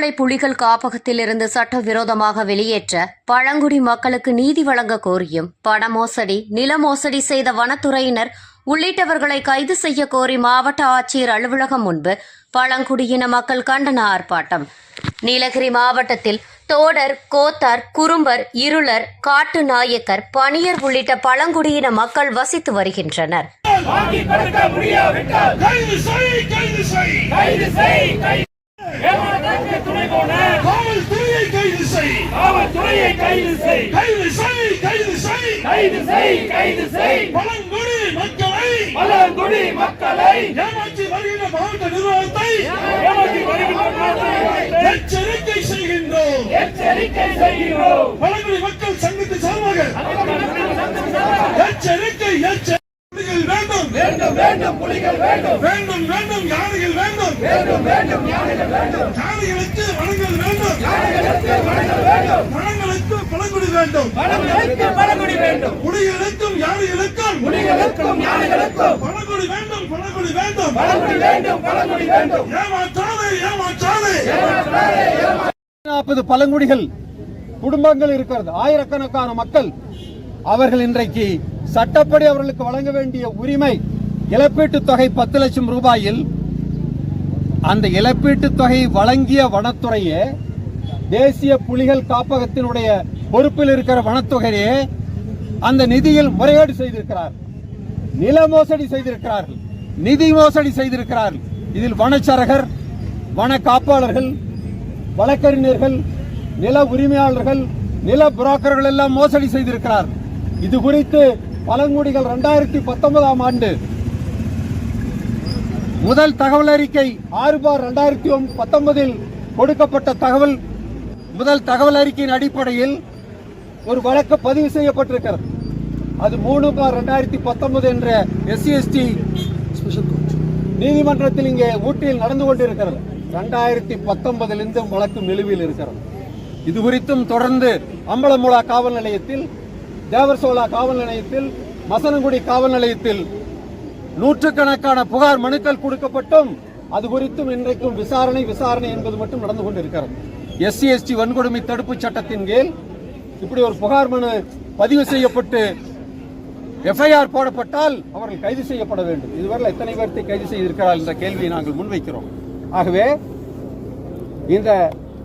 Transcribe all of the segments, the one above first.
திருமலை புலிகள் காப்பகத்தில் இருந்து சட்டவிரோதமாக வெளியேற்ற பழங்குடி மக்களுக்கு நீதி வழங்க கோரியும் பண மோசடி நில மோசடி செய்த வனத்துறையினர் உள்ளிட்டவர்களை கைது செய்ய கோரி மாவட்ட ஆட்சியர் அலுவலகம் முன்பு பழங்குடியின மக்கள் கண்டன ஆர்ப்பாட்டம். நீலகிரி மாவட்டத்தில் தோடர் கோத்தார் குறும்பர் இருளர் காட்டு நாயக்கர் பணியர் உள்ளிட்ட பழங்குடியின மக்கள் வசித்து வருகின்றனர். துணை போன காவல்துறையை கைது செய். காவல்துறையை கைது செய் கைது செய். கைது செய் கைது செய் கைது செய் பழங்குடி மக்களை. பழங்குடி மக்களை ஏமாற்றி வருகின்ற மாவட்ட நிர்வாகத்தை ஏமாற்றி வருகின்ற மாவட்டத்தை எச்சரிக்கை செய்கின்றோம் எச்சரிக்கை செய்கிறோம். பழங்குடி மக்கள் சங்கத்தின் சார்பாக. எச்சரிக்கை எச்சரிக்கை. வேண்டும் புலிகள் வேண்டும். வேண்டும் வேண்டும் யானைகள் வேண்டும். வேண்டும் வேண்டும் ஞானிகள் வேண்டும். யானைகளுக்கு வளங்கள் வேண்டும். ஞானிகளுக்கு மனங்கள் வேண்டும். பழங்களுக்கு பழங்குடி வேண்டும். பழங்களுக்கு பழங்குடி வேண்டும். குடிகளுக்கும் யானைகளுக்கும் புலிகளுக்கும் ஞானிகளுக்கும் பழங்குடி வேண்டும் பழங்குடி வேண்டும். பழங்குடி வேண்டும் பழங்குடி வேண்டும். ஏமாற்றாதே ஏமாற்றாதே. நாற்பது பழங்குடிகள் குடும்பங்கள் இருக்கிறது. ஆயிரக்கணக்கான மக்கள். அவர்கள் இன்றைக்கு சட்டப்படி அவர்களுக்கு வழங்க வேண்டிய உரிமை இழப்பீட்டுத் தொகை பத்து லட்சம் ரூபாயில் அந்த இழப்பீட்டுத் தொகை வழங்கிய வனத்துறையே தேசிய புலிகள் காப்பகத்தினுடைய பொறுப்பில் இருக்கிற வனத்துறையே அந்த நிதியில் முறையீடு செய்திருக்கிறார். நில மோசடி செய்திருக்கிறார்கள். நிதி மோசடி செய்திருக்கிறார்கள். இதில் வனச்சரகர் வன காப்பாளர்கள் வழக்கறிஞர்கள் நில உரிமையாளர்கள் நில புரோக்கர்கள் எல்லாம் மோசடி செய்திருக்கிறார். இது குறித்து பழங்குடிகள் இரண்டாயிரத்தி பத்தொன்பதாம் ஆண்டு முதல் தகவல் அறிக்கை ஆறு பார் ரெண்டாயிரத்தி பத்தொன்பதில் கொடுக்கப்பட்ட தகவல். முதல் தகவல் அறிக்கையின் அடிப்படையில் ஒரு வழக்கு பதிவு செய்யப்பட்டிருக்கிறது. அது மூணு பார் ரெண்டாயிரத்தி பத்தொன்பது என்ற எஸ்சிஎஸ்டி நீதிமன்றத்தில் இங்கே ஊட்டியில் நடந்து கொண்டிருக்கிறது. ரெண்டாயிரத்தி பத்தொன்பதிலிருந்து வழக்கு நிலுவையில் இருக்கிறது. இது குறித்தும் தொடர்ந்து அம்பலமுலா காவல் நிலையத்தில் தேவர்சோலா காவல் நிலையத்தில் மசனங்குடி காவல் நிலையத்தில் நூற்றுக்கணக்கான புகார் மனுக்கள் கொடுக்கப்பட்டும். அது குறித்தும் இன்றைக்கும் விசாரணை விசாரணை என்பது மட்டும் நடந்து கொண்டிருக்கிறது. எஸ்சி எஸ்டி வன்கொடுமை தடுப்பு சட்டத்தின் கீழ் இப்படி ஒரு புகார் மனு பதிவு செய்யப்பட்டு எஃப்ஐஆர் போடப்பட்டால் அவர்கள் கைது செய்யப்பட வேண்டும். இதுவரை எத்தனை பேர்த்தை கைது செய்திருக்கிறார்கள் என்ற கேள்வியை நாங்கள் முன்வைக்கிறோம். ஆகவே இந்த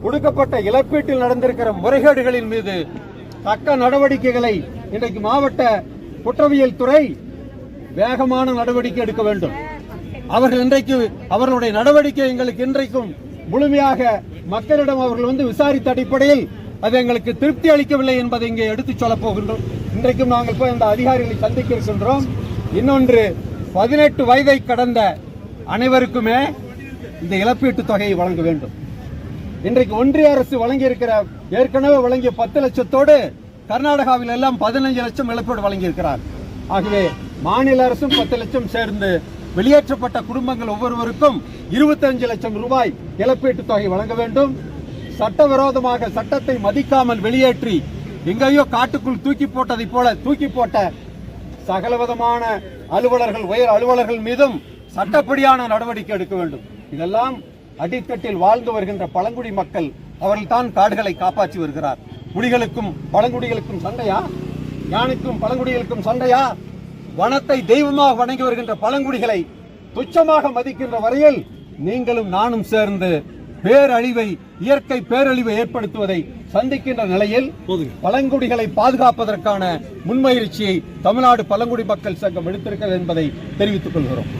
கொடுக்கப்பட்ட இழப்பீட்டில் நடந்திருக்கிற முறைகேடுகளின் மீது தக்க நடவடிக்கைகளை இன்றைக்கு மாவட்ட குற்றவியல் துறை வேகமான நடவடிக்கை எடுக்க வேண்டும். அவர்கள் இன்றைக்கு அவர்களுடைய நடவடிக்கை எங்களுக்கு இன்றைக்கும் முழுமையாக மக்களிடம் அவர்கள் வந்து விசாரித்த அடிப்படையில் அது எங்களுக்கு திருப்தி அளிக்கவில்லை என்பதை இங்கே எடுத்துச் சொல்லப் போகின்றோம். இன்றைக்கும் நாங்கள் போய் அந்த அதிகாரிகளை சந்திக்க இருக்கின்றோம் இன்னொன்று பதினெட்டு வயதை கடந்த அனைவருக்குமே இந்த இழப்பீட்டுத் தொகையை வழங்க வேண்டும். இன்றைக்கு ஒன்றிய அரசு வழங்கி இருக்கிற ஏற்கனவே வழங்கிய பத்து லட்சத்தோடு கர்நாடகாவில் எல்லாம் பதினஞ்சு லட்சம் இழப்பீடு வழங்கியிருக்கிறார். ஆகவே மாநில அரசும் பத்து லட்சம் சேர்ந்து வெளியேற்றப்பட்ட குடும்பங்கள் ஒவ்வொருவருக்கும் இருபத்தஞ்சு லட்சம் ரூபாய் இழப்பீட்டுத் தொகை வழங்க வேண்டும். சட்டவிரோதமாக சட்டத்தை மதிக்காமல் வெளியேற்றி எங்கேயோ காட்டுக்குள் தூக்கி போட்டதை போல தூக்கி போட்ட சகலவிதமான அலுவலர்கள் உயர் அலுவலர்கள் மீதும் சட்டப்படியான நடவடிக்கை எடுக்க வேண்டும். இதெல்லாம் அடித்தட்டில் வாழ்ந்து வருகின்ற பழங்குடி மக்கள் அவர்கள் தான் காடுகளை காப்பாற்றி வருகிறார். புலிகளுக்கும் பழங்குடிகளுக்கும் சண்டையா? யானைக்கும் பழங்குடிகளுக்கும் சண்டையா? வனத்தை தெய்வமாக வணங்கி வருகின்ற பழங்குடிகளை துச்சமாக மதிக்கின்ற வரையில் நீங்களும் நானும் சேர்ந்து பேரழிவை இயற்கை பேரழிவை ஏற்படுத்துவதை சந்திக்கின்ற நிலையில் பழங்குடிகளை பாதுகாப்பதற்கான முன்முயற்சியை தமிழ்நாடு பழங்குடி மக்கள் சங்கம் எடுத்திருக்கிறது என்பதை தெரிவித்துக் கொள்கிறோம்.